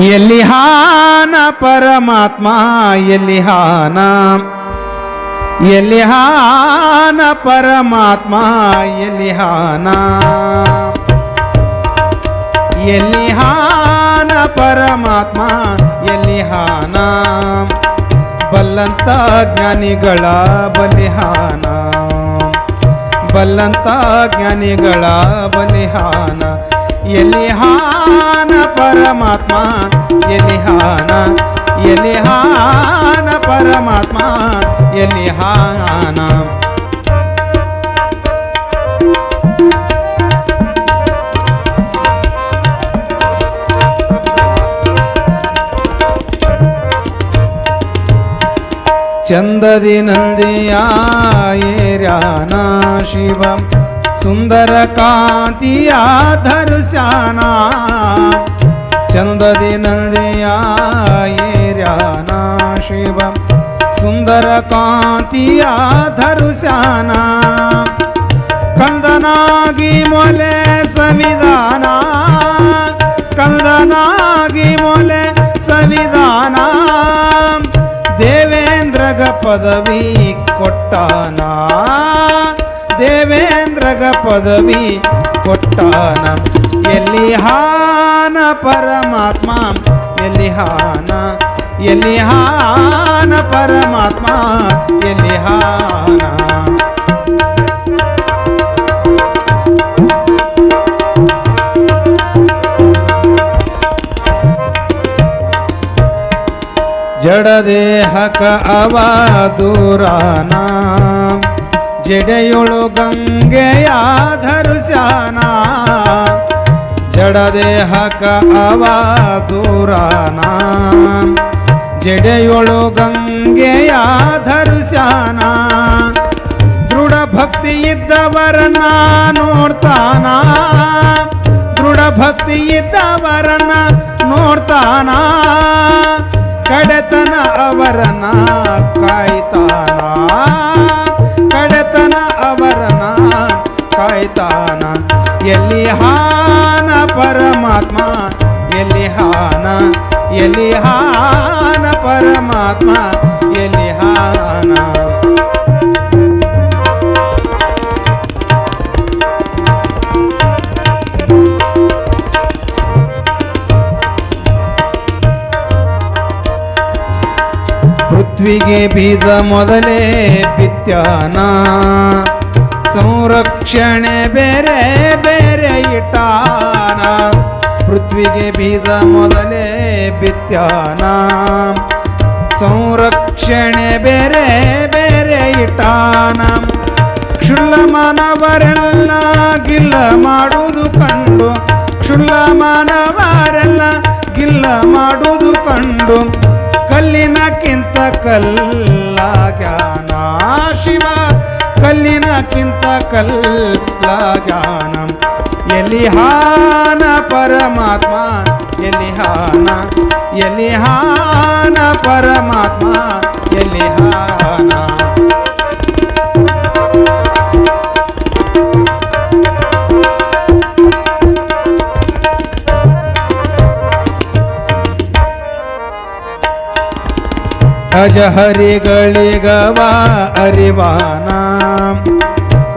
ಎಲ್ಲಿ ಹಾನ ಪರಮಾತ್ಮ ಎಲ್ಲಿ ಹಾನ ಎಲ್ಲಿ ಹಾನ ಪರಮಾತ್ಮ ಎಲ್ಲಿ ಹಾನ ಎಲ್ಲಿ ಹಾನ ಪರಮಾತ್ಮ ಎಲ್ಲಿ ಹಾನ ಬಲ್ಲಂತ ಜ್ಞಾನಿಗಳ ಬಲಿಹಾನ. ಬಲ್ಲಂತ ಜ್ಞಾನಿಗಳ ಬಲಿಹಾನ. ಎಲ್ಲಿ ಹಾನ ಪರಮಾತ್ಮ ಎಲ್ಲಿ ಹಾನ ಎಲ್ಲಿ ಹಾನ ಪರಮಾತ್ಮ ಎಲ್ಲಿ ಹಾನ ಚಂದದಿ ನಂದಿಯ ಏರ್ಯಾನ ಶಿವ. సుందర కాంతియా ధరుశానా చందది నందియానా శివ. సుందర కాంతియా ధరుశానా కందనాగి మొలే సవిధానా. కందనాగి మొలే సవిధానా. దేవేంద్రగ పదవి కొట్టానా. ದೇವೇಂದ್ರಗ ಪದವಿ ಕೊಟ್ಟಾನ. ಎಲ್ಲಿ ಹಾನ ಪರಮಾತ್ಮ? ಎಲ್ಲಿ ಹಾನ? ಎಲ್ಲಿ ಹಾನ ಪರಮಾತ್ಮ? ಎಲ್ಲಿ ಹಾನ? ಜಡದೇಹಕ ಅವ ದೂರಾನ. ಜಡೆಯೊಳು ಗಂಗೆಯ ಧರುಸ್ಯಾನ ಜಡದೇಹಕ ಅವ ದೂರಾನ. ಜಡೆಯೊಳು ಗಂಗೆಯ ಧರುಸ್ಯಾನ ದೃಢ ಭಕ್ತಿ ಇದ್ದವರನ್ನ ನೋಡ್ತಾನ. ದೃಢ ಭಕ್ತಿ ಇದ್ದವರನ್ನ ನೋಡ್ತಾನ. ಕಡೆತನ ಅವರನ್ನ ಕಾಯ್ತಾನ ಪರಮಾತ್ಮ, ಎಲ್ಲಿ ಹಾನ ಎಲ್ಲಿ ಹಾನ ಪರಮಾತ್ಮ, ಎಲ್ಲಿ ಹಾನ? ಪೃಥ್ವಿಗೆ ಬೀಜ ಮೊದಲೇ ಬಿತ್ಯಾನ ಸಂರಕ್ಷಣೆ ಬೇರೆ ಬೇರೆ ಇಟ್ಟಾನ. ಪೃಥ್ವಿಗೆ ಬೀಜ ಮೊದಲೇ ಬಿತ್ಯಾನ. ಸಂರಕ್ಷಣೆ ಬೇರೆ ಬೇರೆ ಇಟ್ಟಾನ. ಕ್ಷುಲ್ಲ ಮಾನವರೆಲ್ಲ ಗಿಲ್ಲ ಮಾಡುವುದು ಕಂಡು. ಕ್ಷುಲ್ಲ ಮಾನವರೆಲ್ಲ ಗಿಲ್ಲ ಮಾಡುವುದು ಕಂಡು. ಕಲ್ಲಿನಕ್ಕಿಂತ ಕಲ್ಲ ಜ್ಞಾನ. ಶಿವ, ಕಲ್ಲಿನಕ್ಕಿಂತ ಕಲ್ಲ ಎಲ್ಲಿ ಹಾನ ಪರಮಾತ್ಮ ಎಲ್ಲಿ ಹಾನ ಎಲ್ಲಿ ಹಾನ ಪರಮಾತ್ಮ ಎಲ್ಲಿ ಹಾನ ಅಜಹರಿಗಳಿಗವ ಅರಿವಾನ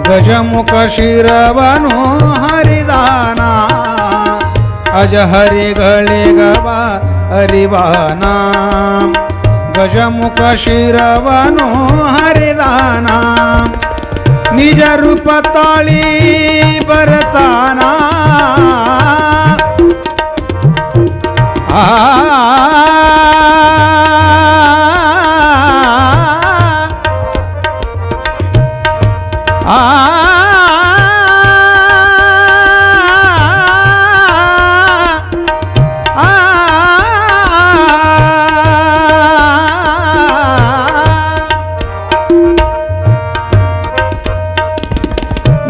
ಗಜಮುಖ ಶಿರವನು ಹರಿದಾನ. ಅಜ ಹರಿಗಳಿಗವ ಹರಿವಾನ ಗಜಮುಖ ಶಿರವನು ಹರಿದಾನ. ನಿಜ ರೂಪ ತಾಳಿ ಬರತಾನ. ಆ ಆ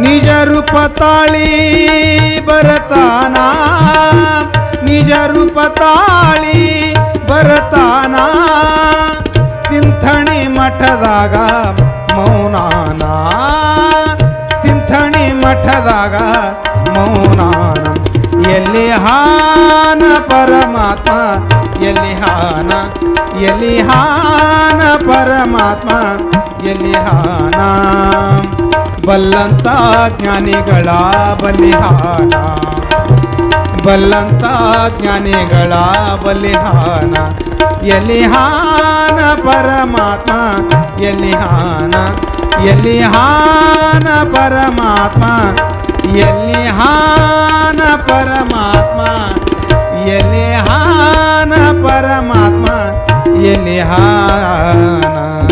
ನಿಜ ರೂಪ ತಾಳಿ ಬರತಾನ ನಿಜ ರೂಪ ತಾಳಿ ಬರತಾನ ತಿಂಥಣಿ ಮಠದಾಗ ಮೌನಾನ. ಮಠದಾಗ ಮೌನಾನ ಎಲ್ಲಿ ಹಾನ ಪರಮಾತ್ಮ, ಎಲ್ಲಿ ಹಾನ ಎಲ್ಲಿ ಹಾನ ಪರಮಾತ್ಮ, ಎಲ್ಲಿ ಹಾನ. ಬಲ್ಲಂತ ಜ್ಞಾನಿಗಳ ಬಲಿಹಾನ ಬಲ್ಲಂತ ಜ್ಞಾನಿಗಳ ಬಲಿಹಾನ ಎಲ್ಲಿ ಹಾನ ಪರಮಾತ್ಮ, ಎಲ್ಲಿ ಹಾನ. ಎಲ್ಲಿ ಹಾನ ಪರಮಾತ್ಮ? ಎಲ್ಲಿ ಹಾನ ಪರಮಾತ್ಮ? ಎಲ್ಲಿ ಹಾನ ಪರಮಾತ್ಮ? ಎಲ್ಲಿ ಹಾನ